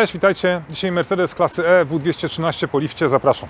Cześć, witajcie. Dzisiaj Mercedes klasy E W213 po lifcie. Zapraszam.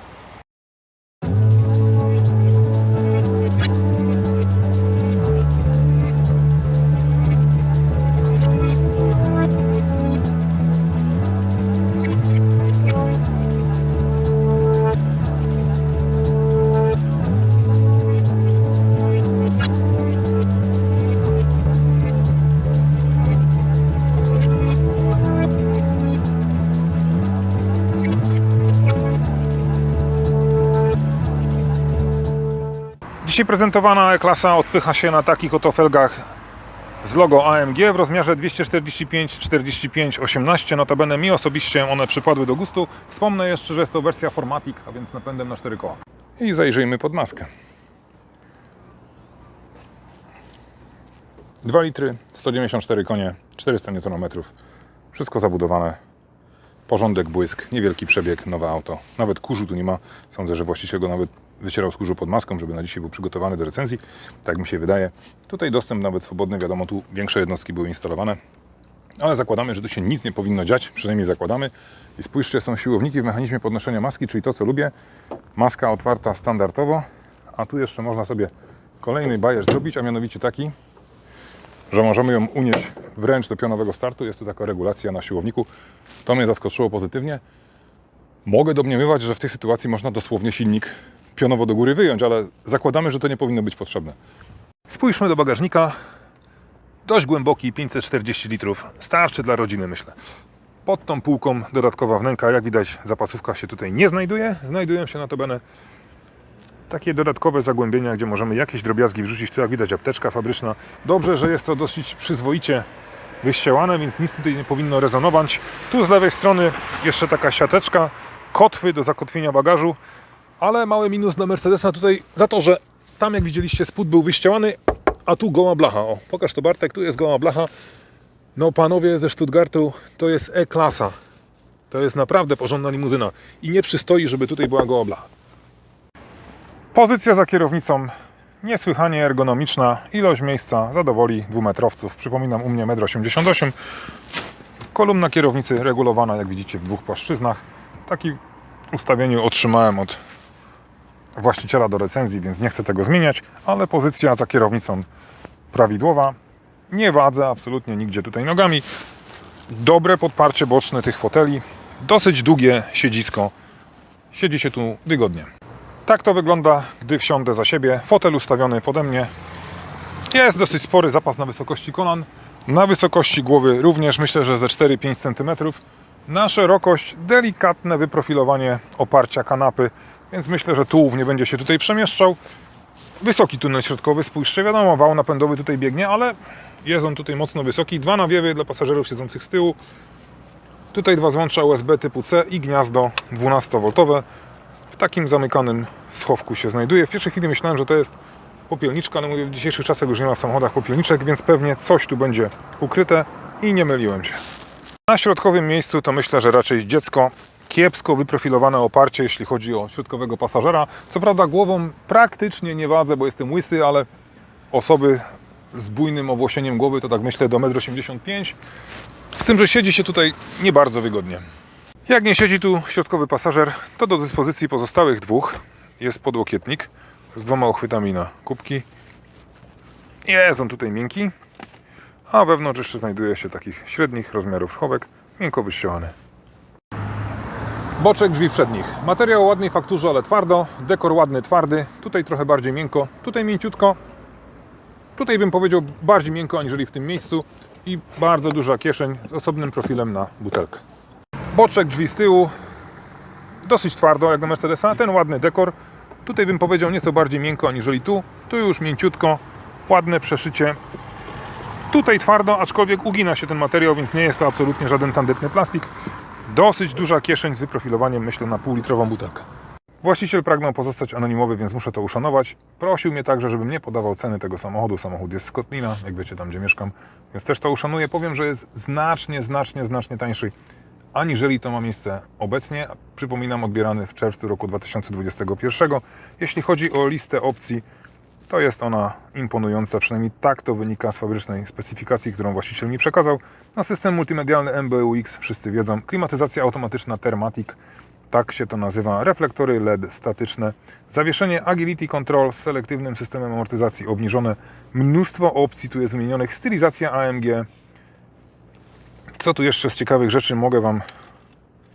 Prezentowana E-klasa odpycha się na takich oto felgach z logo AMG w rozmiarze 245 45 18. Notabene mi osobiście one przypadły do gustu. Wspomnę jeszcze, że jest to wersja Formatic, a więc napędem na 4 koła. I zajrzyjmy pod maskę. 2 litry, 194 konie, 400 Nm. Wszystko zabudowane. Porządek, błysk, niewielki przebieg, nowe auto. Nawet kurzu tu nie ma. Sądzę, że właściciel go nawet wycierał z kurzu pod maską, żeby na dzisiaj był przygotowany do recenzji. Tak mi się wydaje. Tutaj dostęp nawet swobodny, wiadomo, tu większe jednostki były instalowane. Ale zakładamy, że tu się nic nie powinno dziać, przynajmniej zakładamy. I spójrzcie, są siłowniki w mechanizmie podnoszenia maski, czyli to, co lubię. Maska otwarta standardowo, a tu jeszcze można sobie kolejny bajer zrobić, a mianowicie taki, że możemy ją unieść wręcz do pionowego startu. Jest tu taka regulacja na siłowniku. To mnie zaskoczyło pozytywnie. Mogę domniemywać, że w tej sytuacji można dosłownie silnik pionowo do góry wyjąć, ale zakładamy, że to nie powinno być potrzebne. Spójrzmy do bagażnika. Dość głęboki, 540 litrów. Starczy dla rodziny, myślę. Pod tą półką dodatkowa wnęka, jak widać, zapasówka się tutaj nie znajduje. Znajdują się notabene takie dodatkowe zagłębienia, gdzie możemy jakieś drobiazgi wrzucić. Tu jak widać apteczka fabryczna. Dobrze, że jest to dosyć przyzwoicie wyściełane, więc nic tutaj nie powinno rezonować. Tu z lewej strony jeszcze taka siateczka, kotwy do zakotwienia bagażu, ale mały minus dla Mercedesa tutaj za to, że tam jak widzieliście spód był wyściełany, a tu goła blacha. O, pokaż to Bartek, tu jest goła blacha. No panowie ze Stuttgartu, to jest E-klasa. To jest naprawdę porządna limuzyna i nie przystoi, żeby tutaj była goła blacha. Pozycja za kierownicą niesłychanie ergonomiczna. Ilość miejsca zadowoli dwumetrowców. Przypominam, u mnie 1,88 m. Kolumna kierownicy regulowana, jak widzicie, w dwóch płaszczyznach. Taki ustawieniu otrzymałem od właściciela do recenzji, więc nie chcę tego zmieniać, ale pozycja za kierownicą prawidłowa. Nie wadzę absolutnie nigdzie tutaj nogami. Dobre podparcie boczne tych foteli. Dosyć długie siedzisko. Siedzi się tu wygodnie. Tak to wygląda, gdy wsiądę za siebie. Fotel ustawiony pode mnie. Jest dosyć spory zapas na wysokości kolan. Na wysokości głowy również myślę, że ze 4-5 cm. Na szerokość delikatne wyprofilowanie oparcia kanapy, więc myślę, że tułów nie będzie się tutaj przemieszczał. Wysoki tunel środkowy, spójrzcie, wiadomo, wał napędowy tutaj biegnie, ale jest on tutaj mocno wysoki. Dwa nawiewy dla pasażerów siedzących z tyłu. Tutaj dwa złącza USB typu C i gniazdo 12V. W takim zamykanym schowku się znajduje. W pierwszej chwili myślałem, że to jest popielniczka, ale mówię, w dzisiejszych czasach już nie ma w samochodach popielniczek, więc pewnie coś tu będzie ukryte i nie myliłem się. Na środkowym miejscu to myślę, że raczej dziecko. Kiepsko wyprofilowane oparcie, jeśli chodzi o środkowego pasażera. Co prawda głową praktycznie nie wadzę, bo jestem łysy, ale osoby z bujnym owłosieniem głowy to tak myślę do 1,85 m. Z tym, że siedzi się tutaj nie bardzo wygodnie. Jak nie siedzi tu środkowy pasażer, to do dyspozycji pozostałych dwóch jest podłokietnik z dwoma uchwytami na kubki. Jest on tutaj miękki, a wewnątrz jeszcze znajduje się takich średnich rozmiarów schowek, miękko wyścielany. Boczek drzwi przednich. Materiał o ładnej fakturze, ale twardo. Dekor ładny, twardy. Tutaj trochę bardziej miękko, tutaj mięciutko. Tutaj bym powiedział bardziej miękko aniżeli w tym miejscu. I bardzo duża kieszeń z osobnym profilem na butelkę. Boczek drzwi z tyłu. Dosyć twardo jak do Mercedesa. Ten ładny dekor. Tutaj bym powiedział nieco bardziej miękko aniżeli tu. Tu już mięciutko. Ładne przeszycie. Tutaj twardo, aczkolwiek ugina się ten materiał, więc nie jest to absolutnie żaden tandetny plastik. Dosyć duża kieszeń z wyprofilowaniem, myślę, na półlitrową butelkę. Właściciel pragnął pozostać anonimowy, więc muszę to uszanować. Prosił mnie także, żebym nie podawał ceny tego samochodu. Samochód jest z Kotlina, jak wiecie, tam gdzie mieszkam, więc też to uszanuję. Powiem, że jest znacznie, znacznie, znacznie tańszy, aniżeli to ma miejsce obecnie. Przypominam, odbierany w czerwcu roku 2021. Jeśli chodzi o listę opcji, to jest ona imponująca, przynajmniej tak to wynika z fabrycznej specyfikacji, którą właściciel mi przekazał. No, system multimedialny MBUX, wszyscy wiedzą, klimatyzacja automatyczna Thermatic, tak się to nazywa, reflektory LED statyczne, zawieszenie Agility Control z selektywnym systemem amortyzacji obniżone, mnóstwo opcji tu jest wymienionych, stylizacja AMG. Co tu jeszcze z ciekawych rzeczy mogę Wam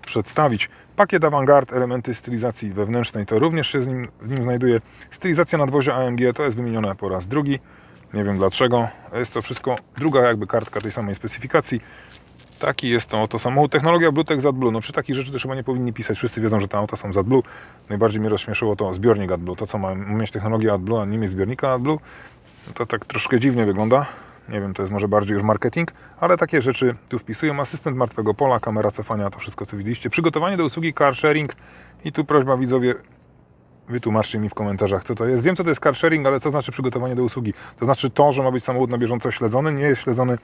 przedstawić? Pakiet Avantgarde, elementy stylizacji wewnętrznej, to również się z nim, w nim znajduje. Stylizacja nadwozia AMG to jest wymienione po raz drugi. Nie wiem dlaczego. Jest to wszystko druga jakby kartka tej samej specyfikacji. Taki jest to oto samochód. Technologia Bluetech AdBlue. No przy takich rzeczy też chyba nie powinni pisać. Wszyscy wiedzą, że te auta są z. Najbardziej mnie rozśmieszyło to zbiornik AdBlue. To co ma mieć technologię AdBlue, a nie mieć zbiornika AdBlue. No to tak troszkę dziwnie wygląda. Nie wiem, to jest może bardziej już marketing, ale takie rzeczy tu wpisują. Asystent martwego pola, kamera cofania, to wszystko co widzieliście. Przygotowanie do usługi car sharing. I tu prośba widzowie, wytłumaczcie mi w komentarzach, co to jest. Wiem, co to jest car sharing, ale co znaczy przygotowanie do usługi? To znaczy to, że ma być samochód na bieżąco śledzony, nie jest śledzony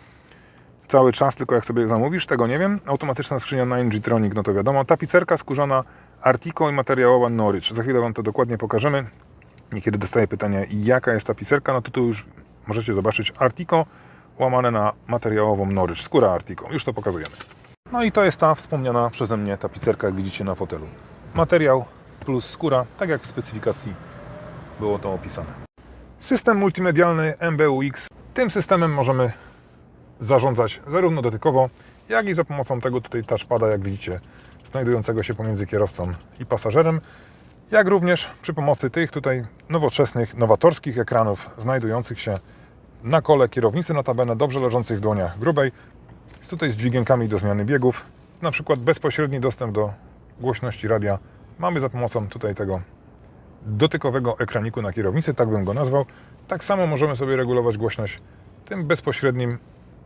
cały czas, tylko jak sobie zamówisz, tego nie wiem. Automatyczna skrzynia 9G Tronic, no to wiadomo. Tapicerka skórzana Artico i materiałowa Norwich. Za chwilę Wam to dokładnie pokażemy. Niekiedy dostaję pytanie, jaka jest tapicerka, no to tu już możecie zobaczyć Artico łamane na materiałową Norwich, skóra Artico. Już to pokazujemy. No i to jest ta wspomniana przeze mnie tapicerka, jak widzicie na fotelu. Materiał plus skóra, tak jak w specyfikacji było to opisane. System multimedialny MBUX. Tym systemem możemy zarządzać zarówno dotykowo, jak i za pomocą tego tutaj touchpada, jak widzicie, znajdującego się pomiędzy kierowcą i pasażerem, jak również przy pomocy tych tutaj nowoczesnych, nowatorskich ekranów znajdujących się na kole kierownicy, notabene dobrze leżących w dłoniach grubej, jest tutaj z dźwigienkami do zmiany biegów, na przykład bezpośredni dostęp do głośności radia mamy za pomocą tutaj tego dotykowego ekraniku na kierownicy, tak bym go nazwał. Tak samo możemy sobie regulować głośność tym bezpośrednim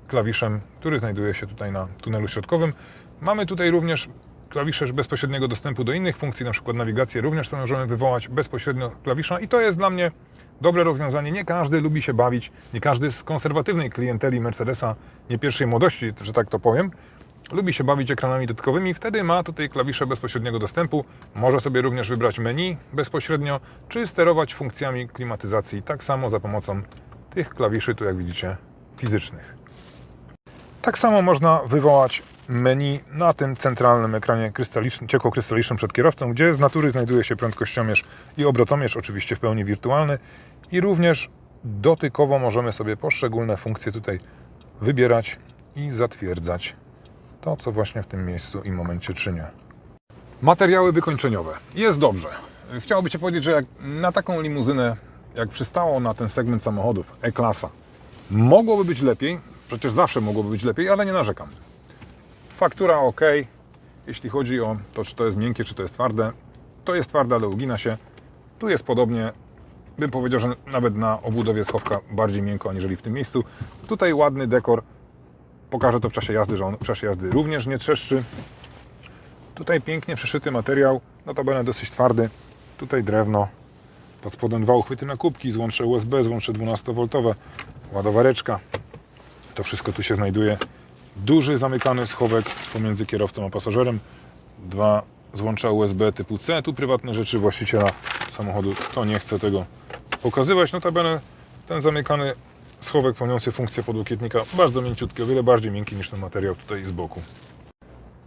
klawiszem, który znajduje się tutaj na tunelu środkowym. Mamy tutaj również klawisze bezpośredniego dostępu do innych funkcji, na przykład nawigację, również sobie możemy wywołać bezpośrednio klawisza i to jest dla mnie dobre rozwiązanie. Nie każdy lubi się bawić, nie każdy z konserwatywnej klienteli Mercedesa, nie pierwszej młodości, że tak to powiem, lubi się bawić ekranami dotykowymi, wtedy ma tutaj klawisze bezpośredniego dostępu. Może sobie również wybrać menu bezpośrednio, czy sterować funkcjami klimatyzacji, tak samo za pomocą tych klawiszy, tu jak widzicie, fizycznych. Tak samo można wywołać menu na tym centralnym ekranie krystalicznym, ciekłokrystalicznym przed kierowcą, gdzie z natury znajduje się prędkościomierz i obrotomierz, oczywiście w pełni wirtualny i również dotykowo możemy sobie poszczególne funkcje tutaj wybierać i zatwierdzać to, co właśnie w tym miejscu i momencie czynię. Materiały wykończeniowe. Jest dobrze. Chciałoby się powiedzieć, że jak na taką limuzynę, jak przystało na ten segment samochodów E-klasa, mogłoby być lepiej, przecież zawsze mogłoby być lepiej, ale nie narzekam. Faktura ok. Jeśli chodzi o to, czy to jest miękkie, czy to jest twarde, to jest twarde, ale ugina się. Tu jest podobnie, bym powiedział, że nawet na obudowie schowka bardziej miękko, aniżeli w tym miejscu. Tutaj ładny dekor. Pokażę to w czasie jazdy, że on w czasie jazdy również nie trzeszczy. Tutaj pięknie przeszyty materiał, notabene dosyć twardy. Tutaj drewno, pod spodem dwa uchwyty na kubki, złącze USB, złącze 12V, ładowareczka. To wszystko tu się znajduje. Duży zamykany schowek pomiędzy kierowcą a pasażerem. Dwa złącza USB typu C. Tu prywatne rzeczy właściciela samochodu. To nie chcę tego pokazywać. Notabene ten zamykany schowek pełniący funkcję podłokietnika bardzo mięciutki, o wiele bardziej miękki niż ten materiał tutaj z boku.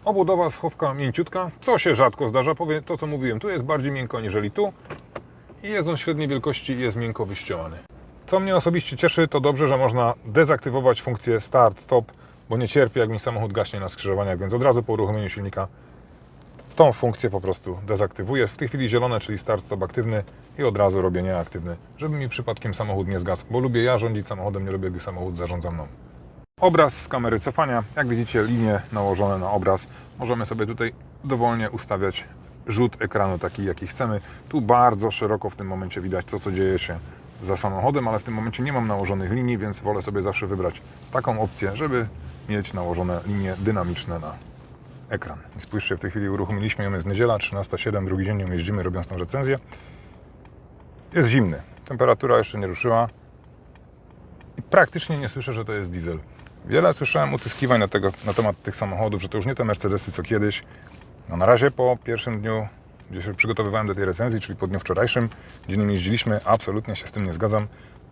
Obudowa schowka mięciutka, co się rzadko zdarza, powiem to co mówiłem, tu jest bardziej miękko niżeli tu i jest on średniej wielkości i jest miękko wyścielany. Co mnie osobiście cieszy, to dobrze, że można dezaktywować funkcję start, stop, bo nie cierpię jak mi samochód gaśnie na skrzyżowaniach, więc od razu po uruchomieniu silnika tą funkcję po prostu dezaktywuję. W tej chwili zielone, czyli start, stop aktywny i od razu robię nieaktywny, żeby mi przypadkiem samochód nie zgasł, bo lubię ja rządzić samochodem, nie lubię, gdy samochód zarządza mną. Obraz z kamery cofania. Jak widzicie, linie nałożone na obraz. Możemy sobie tutaj dowolnie ustawiać rzut ekranu taki, jaki chcemy. Tu bardzo szeroko w tym momencie widać to, co dzieje się za samochodem, ale w tym momencie nie mam nałożonych linii, więc wolę sobie zawsze wybrać taką opcję, żeby mieć nałożone linie dynamiczne na ekran. Spójrzcie, w tej chwili uruchomiliśmy ją, jest niedziela, 13.07, drugi dzień jeździmy, robiąc tą recenzję. Jest zimny, temperatura jeszcze nie ruszyła i praktycznie nie słyszę, że to jest diesel. Wiele słyszałem utyskiwań na, tego, na temat tych samochodów, że to już nie te Mercedesy co kiedyś. No na razie po pierwszym dniu gdzie się przygotowywałem do tej recenzji, czyli po dniu wczorajszym, gdzie nim jeździliśmy, absolutnie się z tym nie zgadzam.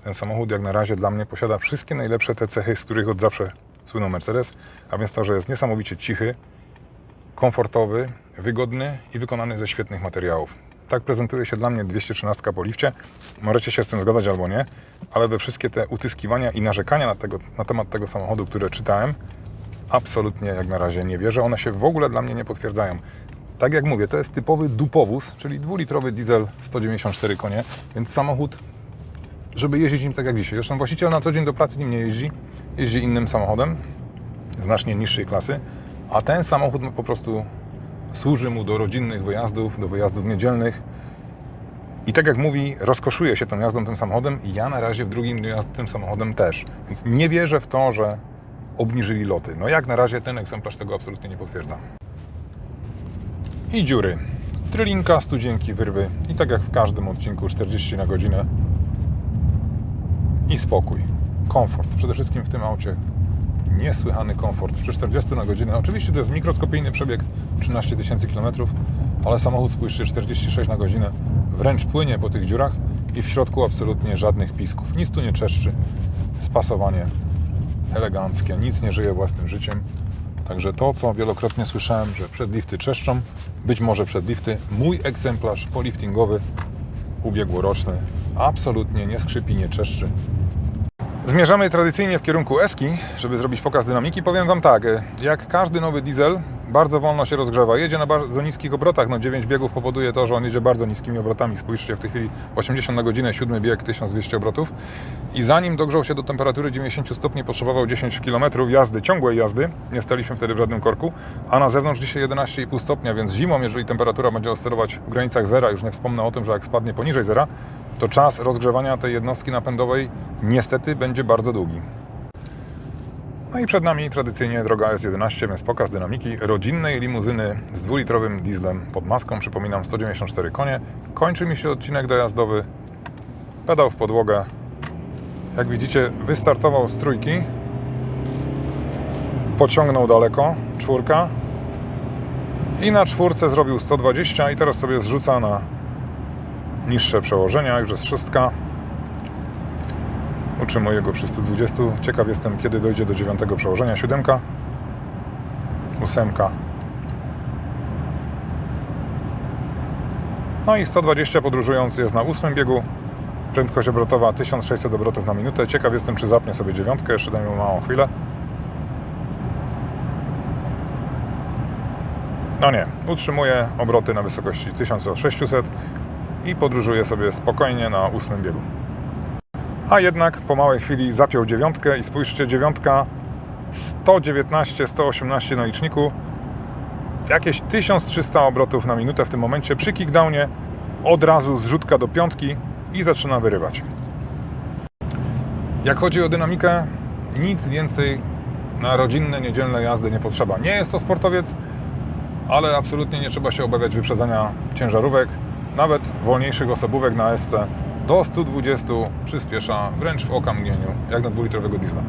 Ten samochód jak na razie dla mnie posiada wszystkie najlepsze te cechy, z których od zawsze słynął Mercedes, a więc to, że jest niesamowicie cichy, komfortowy, wygodny i wykonany ze świetnych materiałów. Tak prezentuje się dla mnie 213 po lifcie. Możecie się z tym zgadzać albo nie, ale we wszystkie te utyskiwania i narzekania na, tego, na temat tego samochodu, które czytałem, absolutnie jak na razie nie wierzę. One się w ogóle dla mnie nie potwierdzają. Tak jak mówię, to jest typowy dupowóz, czyli dwulitrowy diesel 194 konie, więc samochód, żeby jeździć nim tak jak dzisiaj. Zresztą właściciel na co dzień do pracy nim nie jeździ, jeździ innym samochodem, znacznie niższej klasy, a ten samochód po prostu służy mu do rodzinnych wyjazdów, do wyjazdów niedzielnych. I tak jak mówi, rozkoszuje się tą jazdą tym samochodem i ja na razie w drugim dniu jazdy tym samochodem też. Więc nie wierzę w to, że obniżyli loty. No jak na razie ten egzemplarz tego absolutnie nie potwierdza. I dziury. Trylinka, studzienki, wyrwy i tak jak w każdym odcinku 40 na godzinę i spokój. Komfort. Przede wszystkim w tym aucie niesłychany komfort. Przy 40 na godzinę. Oczywiście to jest mikroskopijny przebieg 13 tysięcy kilometrów, ale samochód spójrzcie 46 na godzinę wręcz płynie po tych dziurach i w środku absolutnie żadnych pisków. Nic tu nie czeszczy. Spasowanie eleganckie, nic nie żyje własnym życiem. Także to, co wielokrotnie słyszałem, że przedlifty czeszczą, być może przedlifty, mój egzemplarz poliftingowy ubiegłoroczny absolutnie nie skrzypi, nie czeszczy. Zmierzamy tradycyjnie w kierunku Eski, żeby zrobić pokaz dynamiki. Powiem Wam tak, e, jak każdy nowy diesel, bardzo wolno się rozgrzewa. Jedzie na bardzo niskich obrotach, no 9 biegów powoduje to, że on jedzie bardzo niskimi obrotami. Spójrzcie, w tej chwili 80 na godzinę, 7 bieg, 1200 obrotów. I zanim dogrzał się do temperatury 90 stopni, potrzebował 10 km jazdy, ciągłej jazdy. Nie staliśmy wtedy w żadnym korku, a na zewnątrz dzisiaj 11,5 stopnia, więc zimą, jeżeli temperatura będzie oscylować w granicach zera, już nie wspomnę o tym, że jak spadnie poniżej zera, to czas rozgrzewania tej jednostki napędowej niestety będzie bardzo długi. No i przed nami tradycyjnie droga S11, więc pokaz dynamiki rodzinnej limuzyny z dwulitrowym dieslem pod maską. Przypominam 194 konie. Kończy mi się odcinek dojazdowy. Pedał w podłogę. Jak widzicie, wystartował z trójki. Pociągnął daleko, czwórka. I na czwórce zrobił 120 i teraz sobie zrzuca na niższe przełożenia. Już jest szóstka. Utrzymuję go przy 120. Ciekaw jestem, kiedy dojdzie do dziewiątego przełożenia. Siódemka, ósemka. No i 120 podróżując jest na ósmym biegu. Prędkość obrotowa 1600 obrotów na minutę. Ciekaw jestem, czy zapnie sobie dziewiątkę. Jeszcze dajmy małą chwilę. No nie, utrzymuje obroty na wysokości 1600 i podróżuje sobie spokojnie na ósmym biegu. A jednak po małej chwili zapiął dziewiątkę i spójrzcie, dziewiątka 119-118 na liczniku. Jakieś 1300 obrotów na minutę w tym momencie. Przy kickdownie od razu zrzutka do piątki i zaczyna wyrywać. Jak chodzi o dynamikę, nic więcej na rodzinne, niedzielne jazdy nie potrzeba. Nie jest to sportowiec, ale absolutnie nie trzeba się obawiać wyprzedzania ciężarówek, nawet wolniejszych osobówek na SC do 120 przyspiesza wręcz w okamgnieniu, jak na dwulitrowego diesla.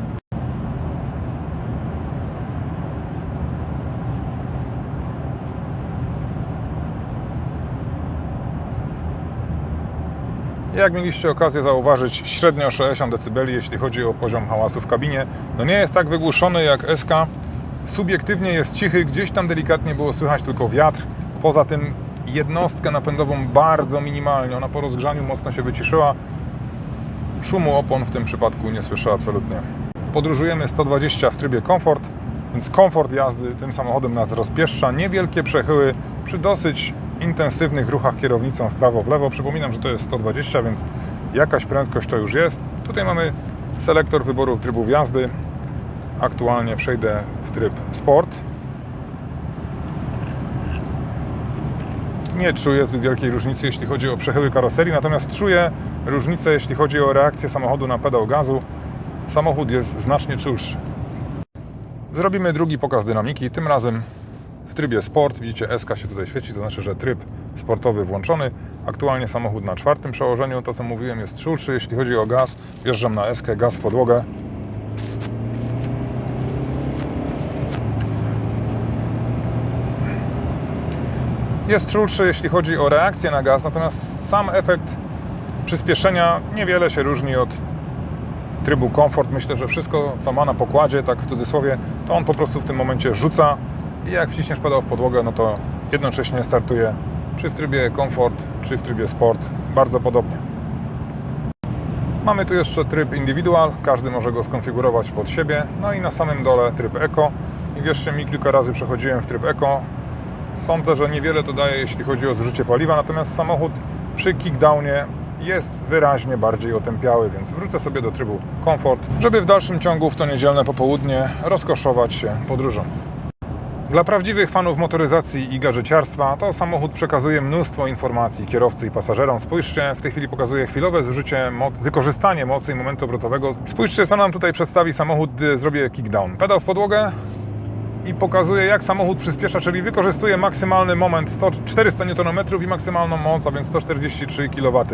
Jak mieliście okazję zauważyć, średnio 60 dB, jeśli chodzi o poziom hałasu w kabinie. No nie jest tak wygłuszony jak SK. Subiektywnie jest cichy, gdzieś tam delikatnie było słychać tylko wiatr. Poza tym jednostkę napędową bardzo minimalnie. Ona po rozgrzaniu mocno się wyciszyła. Szumu opon w tym przypadku nie słyszę absolutnie. Podróżujemy 120 w trybie komfort, więc komfort jazdy tym samochodem nas rozpieszcza. Niewielkie przechyły przy dosyć intensywnych ruchach kierownicą w prawo, w lewo. Przypominam, że to jest 120, więc jakaś prędkość to już jest. Tutaj mamy selektor wyboru trybów jazdy. Aktualnie przejdę w tryb Sport. Nie czuję zbyt wielkiej różnicy, jeśli chodzi o przechyły karoserii, natomiast czuję różnicę, jeśli chodzi o reakcję samochodu na pedał gazu. Samochód jest znacznie czulszy. Zrobimy drugi pokaz dynamiki, tym razem w trybie sport. Widzicie, SK się tutaj świeci, to znaczy, że tryb sportowy włączony. Aktualnie samochód na czwartym przełożeniu, to co mówiłem jest czulszy. Jeśli chodzi o gaz, wjeżdżam na SK, gaz w podłogę. Jest czulszy, jeśli chodzi o reakcję na gaz, natomiast sam efekt przyspieszenia niewiele się różni od trybu komfort. Myślę, że wszystko, co ma na pokładzie, tak w cudzysłowie, to on po prostu w tym momencie rzuca i jak wciśniesz pedał w podłogę, no to jednocześnie startuje czy w trybie komfort, czy w trybie sport, bardzo podobnie. Mamy tu jeszcze tryb indywidual, każdy może go skonfigurować pod siebie, no i na samym dole tryb eco. I wierzcie mi, kilka razy przechodziłem w tryb eco. Sądzę, że niewiele to daje, jeśli chodzi o zużycie paliwa, natomiast samochód przy kickdownie jest wyraźnie bardziej otępiały, więc wrócę sobie do trybu komfort, żeby w dalszym ciągu w to niedzielne popołudnie rozkoszować się podróżą. Dla prawdziwych fanów motoryzacji i gadżeciarstwa to samochód przekazuje mnóstwo informacji kierowcy i pasażerom. Spójrzcie, w tej chwili pokazuje chwilowe zużycie, moc, wykorzystanie mocy i momentu obrotowego. Spójrzcie, co nam tutaj przedstawi samochód, gdy zrobię kickdown. Pedał w podłogę i pokazuje, jak samochód przyspiesza, czyli wykorzystuje maksymalny moment 100, 400 Nm i maksymalną moc, a więc 143 kW.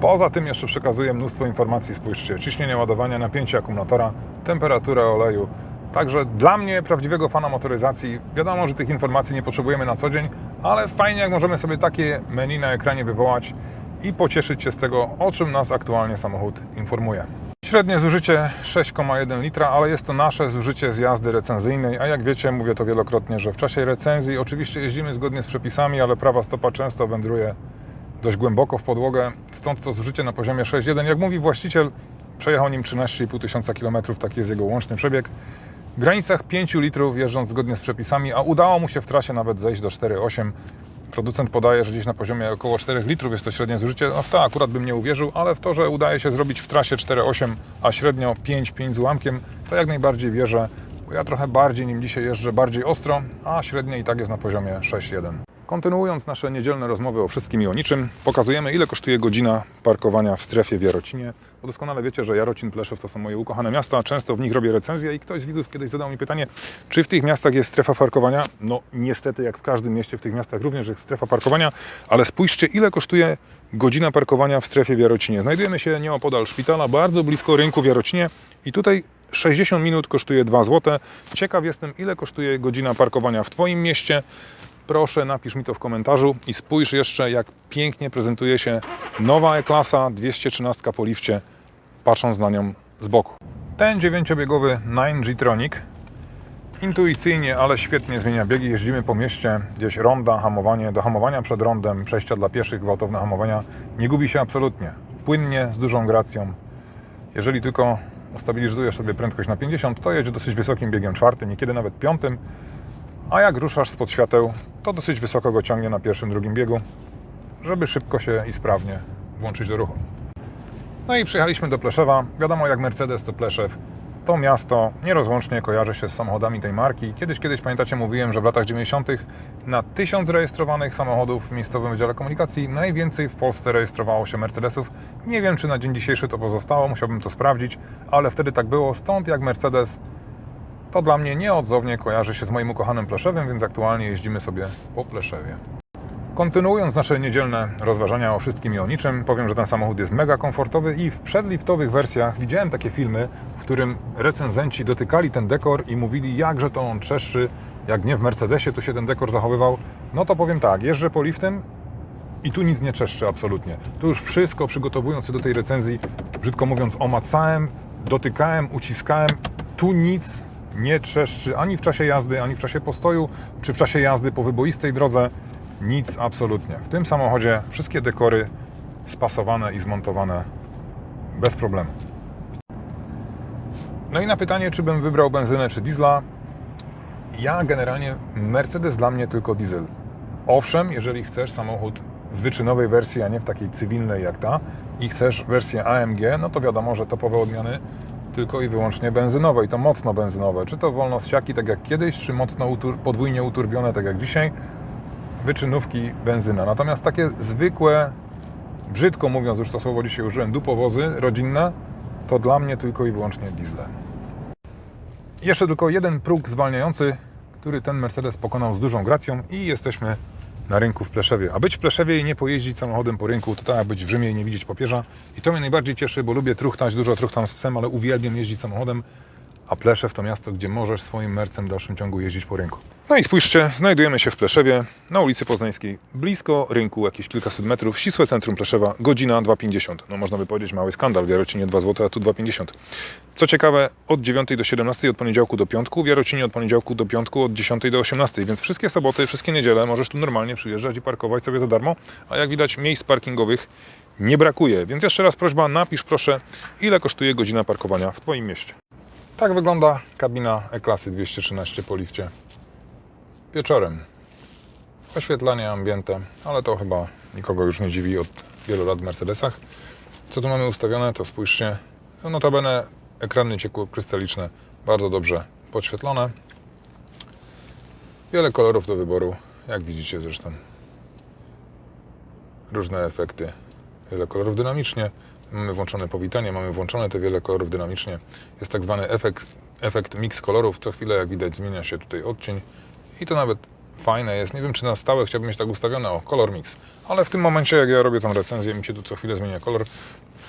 Poza tym jeszcze przekazuje mnóstwo informacji. Spójrzcie, ciśnienie ładowania, napięcie akumulatora, temperatura oleju. Także dla mnie, prawdziwego fana motoryzacji, wiadomo, że tych informacji nie potrzebujemy na co dzień, ale fajnie, jak możemy sobie takie menu na ekranie wywołać i pocieszyć się z tego, o czym nas aktualnie samochód informuje. Średnie zużycie 6,1 litra, ale jest to nasze zużycie z jazdy recenzyjnej, a jak wiecie, mówię to wielokrotnie, że w czasie recenzji oczywiście jeździmy zgodnie z przepisami, ale prawa stopa często wędruje dość głęboko w podłogę, stąd to zużycie na poziomie 6,1. Jak mówi właściciel, przejechał nim 13,5 tysiąca kilometrów, taki jest jego łączny przebieg. W granicach 5 litrów jeżdżąc zgodnie z przepisami, a udało mu się w trasie nawet zejść do 4,8. Producent podaje, że gdzieś na poziomie około 4 litrów jest to średnie zużycie. No w to akurat bym nie uwierzył, ale w to, że udaje się zrobić w trasie 4,8, a średnio 5, 5 z ułamkiem, to jak najbardziej wierzę, ja trochę bardziej nim dzisiaj jeżdżę, bardziej ostro, a średnie i tak jest na poziomie 6,1. Kontynuując nasze niedzielne rozmowy o wszystkim i o niczym, pokazujemy ile kosztuje godzina parkowania w strefie w Jarocinie. Bo doskonale wiecie, że Jarocin, Pleszew to są moje ukochane miasta, często w nich robię recenzje i ktoś z widzów kiedyś zadał mi pytanie, czy w tych miastach jest strefa parkowania? No niestety, jak w każdym mieście w tych miastach również jest strefa parkowania, ale spójrzcie ile kosztuje godzina parkowania w strefie w Jarocinie. Znajdujemy się nieopodal szpitala, bardzo blisko rynku w Jarocinie i tutaj 60 minut kosztuje 2 zł. Ciekaw jestem, ile kosztuje godzina parkowania w Twoim mieście. Proszę napisz mi to w komentarzu i spójrz jeszcze jak pięknie prezentuje się nowa E-klasa 213 po lifcie, patrząc na nią z boku. Ten dziewięciobiegowy 9G Tronic intuicyjnie, ale świetnie zmienia biegi. Jeździmy po mieście, gdzieś ronda, hamowanie, do hamowania przed rondem, przejścia dla pieszych, gwałtowne hamowania. Nie gubi się absolutnie. Płynnie, z dużą gracją. Jeżeli tylko ustabilizujesz sobie prędkość na 50, to jedź dosyć wysokim biegiem czwartym, niekiedy nawet piątym. A jak ruszasz spod świateł, to dosyć wysoko go ciągnie na pierwszym, drugim biegu, żeby szybko się i sprawnie włączyć do ruchu. No i przyjechaliśmy do Pleszewa. Wiadomo, jak Mercedes to Pleszew. To miasto nierozłącznie kojarzy się z samochodami tej marki. Kiedyś, kiedyś pamiętacie, mówiłem, że w latach 90. na 1000 rejestrowanych samochodów w miejscowym Wydziale Komunikacji najwięcej w Polsce rejestrowało się Mercedesów. Nie wiem, czy na dzień dzisiejszy to pozostało, musiałbym to sprawdzić, ale wtedy tak było. Stąd jak Mercedes to dla mnie nieodzownie kojarzy się z moim ukochanym Pleszewem, więc aktualnie jeździmy sobie po Pleszewie. Kontynuując nasze niedzielne rozważania o wszystkim i o niczym, powiem, że ten samochód jest mega komfortowy i w przedliftowych wersjach widziałem takie filmy, w którym recenzenci dotykali ten dekor i mówili, jakże to on trzeszczy, jak nie w Mercedesie tu się ten dekor zachowywał. No to powiem tak, jeżdżę po liftem i tu nic nie czeszczy absolutnie. Tu już wszystko przygotowując się do tej recenzji, brzydko mówiąc, omacałem, dotykałem, uciskałem. Tu nic nie trzeszczy ani w czasie jazdy, ani w czasie postoju, czy w czasie jazdy po wyboistej drodze. Nic absolutnie. W tym samochodzie wszystkie dekory spasowane i zmontowane bez problemu. No i na pytanie, czy bym wybrał benzynę czy diesla, ja generalnie Mercedes dla mnie tylko diesel. Owszem, jeżeli chcesz samochód w wyczynowej wersji, a nie w takiej cywilnej jak ta i chcesz wersję AMG, no to wiadomo, że topowe odmiany tylko i wyłącznie benzynowe i to mocno benzynowe. Czy to wolno siaki, tak jak kiedyś, czy mocno utur- podwójnie uturbione, tak jak dzisiaj, wyczynówki benzyna. Natomiast takie zwykłe, brzydko mówiąc, już to słowo dzisiaj użyłem, dupowozy rodzinne, to dla mnie tylko i wyłącznie diesle. Jeszcze tylko jeden próg zwalniający, który ten Mercedes pokonał z dużą gracją i jesteśmy na rynku w Pleszewie. A być w Pleszewie i nie pojeździć samochodem po rynku, to tak jak być w Rzymie i nie widzieć papieża. I to mnie najbardziej cieszy, bo lubię truchtać, dużo truchtam z psem, ale uwielbiam jeździć samochodem. A Pleszew to miasto, gdzie możesz swoim mercem w dalszym ciągu jeździć po rynku. No i spójrzcie, znajdujemy się w Pleszewie, na ulicy Poznańskiej, blisko rynku, jakieś kilkaset metrów, ścisłe centrum Pleszewa, godzina 2,50. No można by powiedzieć mały skandal, w Jarocinie 2 zł, a tu 2,50. Co ciekawe, od 9 do 17, od poniedziałku do piątku, w Jarocinie od poniedziałku do piątku, od 10 do 18, więc wszystkie soboty, wszystkie niedziele możesz tu normalnie przyjeżdżać i parkować sobie za darmo, a jak widać miejsc parkingowych nie brakuje. Więc jeszcze raz prośba, napisz proszę, ile kosztuje godzina parkowania w Twoim mieście. Tak wygląda kabina E-klasy 213 po lifcie. Wieczorem. Oświetlanie ambiente, ale to chyba nikogo już nie dziwi od wielu lat w Mercedesach. Co tu mamy ustawione, to spójrzcie. No notabene ekrany ciekłokrystaliczne, bardzo dobrze podświetlone. Wiele kolorów do wyboru, jak widzicie zresztą. Różne efekty, wiele kolorów dynamicznie. Mamy włączone powitanie, mamy włączone te wiele kolorów dynamicznie. Jest tak zwany efekt, efekt mix kolorów. Co chwilę, jak widać, zmienia się tutaj odcień. I to nawet fajne jest. Nie wiem, czy na stałe chciałbym mieć tak ustawione, o, kolor mix. Ale w tym momencie, jak ja robię tą recenzję, mi się tu co chwilę zmienia kolor,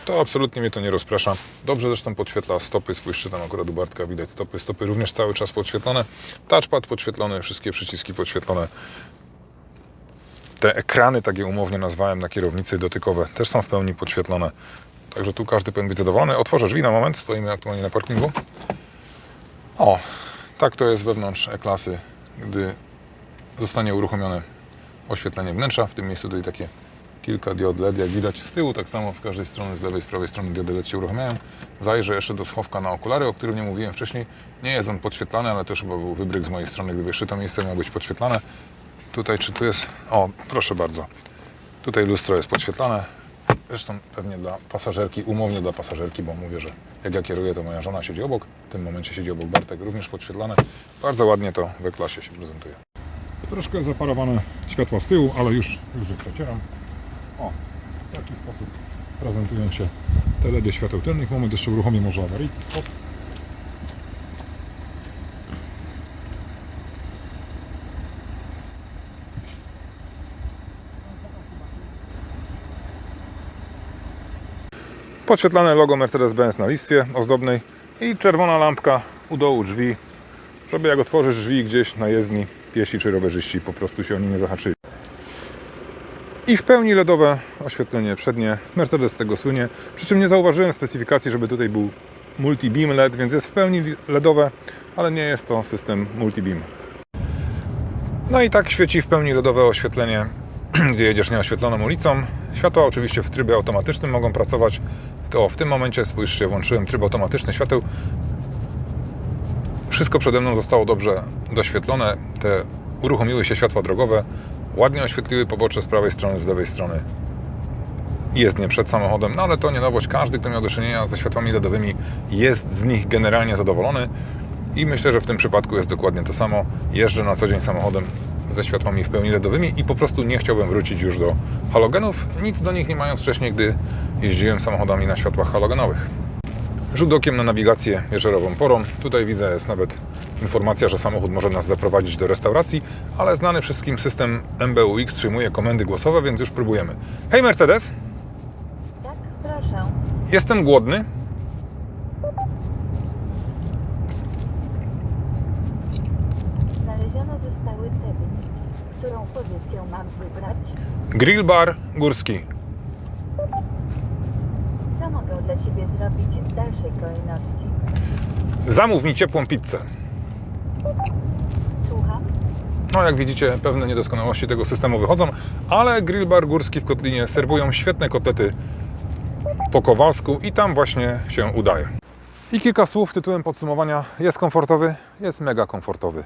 to absolutnie mnie to nie rozprasza. Dobrze zresztą podświetla stopy. Spójrzcie, tam akurat u Bartka widać stopy. Stopy również cały czas podświetlone. Touchpad podświetlony, wszystkie przyciski podświetlone. Te ekrany, tak je umownie nazwałem, na kierownicy dotykowe, też są w pełni podświetlone. Także tu każdy powinien być zadowolony. Otworzę drzwi na moment, stoimy aktualnie na parkingu. O, tak to jest wewnątrz E-klasy, gdy zostanie uruchomione oświetlenie wnętrza. W tym miejscu tutaj takie kilka diod LED, jak widać z tyłu, tak samo z każdej strony, z lewej, z prawej strony diody LED się uruchamiają. Zajrzę jeszcze do schowka na okulary, o którym nie mówiłem wcześniej. Nie jest on podświetlany, ale też chyba był wybryk z mojej strony, gdyby jeszcze to miejsce miało być podświetlane. Tutaj, czy tu jest? O, proszę bardzo. Tutaj lustro jest podświetlane. Zresztą pewnie dla pasażerki, umownie dla pasażerki, bo mówię, że jak ja kieruję, to moja żona siedzi obok. W tym momencie siedzi obok Bartek, również podświetlane. Bardzo ładnie to we klasie się prezentuje. Troszkę zaparowane światła z tyłu, ale już, już je przecieram. O, w taki sposób prezentują się te LEDy świateł tylnych. Moment jeszcze uruchomię może awaryjki. Stop. Podświetlane logo Mercedes-Benz na listwie ozdobnej i czerwona lampka u dołu drzwi, żeby jak otworzysz drzwi gdzieś na jezdni, piesi czy rowerzyści po prostu się oni nie zahaczyli. I w pełni LEDowe oświetlenie przednie. Mercedes z tego słynie. Przy czym nie zauważyłem specyfikacji, żeby tutaj był multi-beam LED, więc jest w pełni LEDowe, ale nie jest to system multi-beam. No i tak świeci w pełni LEDowe oświetlenie, gdy jedziesz nieoświetloną ulicą. Światła oczywiście w trybie automatycznym mogą pracować. To w tym momencie, spójrzcie, włączyłem tryb automatyczny świateł. Wszystko przede mną zostało dobrze doświetlone. Te uruchomiły się światła drogowe. Ładnie oświetliły pobocze z prawej strony, z lewej strony. Jest nie przed samochodem, no ale to nie nowość. Każdy, kto miał do czynienia ze światłami LEDowymi, jest z nich generalnie zadowolony. I myślę, że w tym przypadku jest dokładnie to samo. Jeżdżę na co dzień samochodem ze światłami w pełni LEDowymi i po prostu nie chciałbym wrócić już do halogenów, nic do nich nie mając wcześniej, gdy jeździłem samochodami na światłach halogenowych. Rzut okiem na nawigację wieczorową porą. Tutaj widzę, jest nawet informacja, że samochód może nas zaprowadzić do restauracji, ale znany wszystkim system MBUX przyjmuje komendy głosowe, więc już próbujemy. Hej Mercedes, Tak, proszę. jestem głodny. Zostały te wyniki. Którą pozycję mam wybrać? Grill bar górski. Co mogę dla Ciebie zrobić w dalszej kolejności? Zamów mi ciepłą pizzę. Słucham? No, jak widzicie, pewne niedoskonałości tego systemu wychodzą, ale Grill Bar Górski w Kotlinie serwują świetne kotlety po kowalsku i tam właśnie się udaje. I kilka słów tytułem podsumowania. Jest komfortowy, jest mega komfortowy.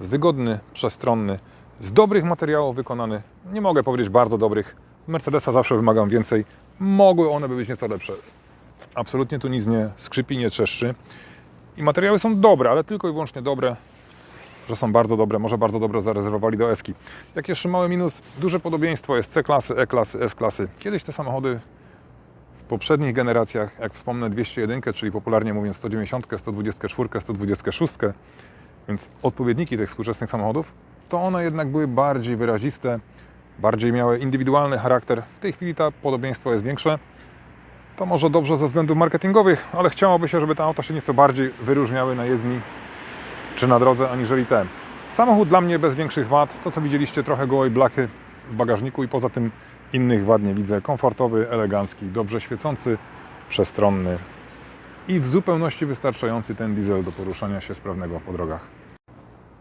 Jest wygodny, przestronny, z dobrych materiałów wykonany. Nie mogę powiedzieć bardzo dobrych. Mercedesa zawsze wymagam więcej. Mogły one by być nieco lepsze. Absolutnie tu nic nie skrzypi, nie trzeszczy. I materiały są dobre, ale tylko i wyłącznie dobre że są bardzo dobre, może bardzo dobre zarezerwowali do Eski. Jak jeszcze mały minus, duże podobieństwo jest C-klasy, E-klasy, S-klasy. Kiedyś te samochody w poprzednich generacjach, jak wspomnę 201, czyli popularnie mówiąc 190, 124, 126, więc odpowiedniki tych współczesnych samochodów, to one jednak były bardziej wyraziste, bardziej miały indywidualny charakter. W tej chwili to podobieństwo jest większe. To może dobrze ze względów marketingowych, ale chciałoby się, żeby te auta się nieco bardziej wyróżniały na jezdni czy na drodze, aniżeli te. Samochód dla mnie bez większych wad. To, co widzieliście, trochę gołej blachy w bagażniku i poza tym innych wad nie widzę. Komfortowy, elegancki, dobrze świecący, przestronny i w zupełności wystarczający ten diesel do poruszania się sprawnego po drogach.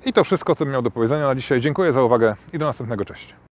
I to wszystko, co bym miał do powiedzenia na dzisiaj. Dziękuję za uwagę i do następnego. Cześć.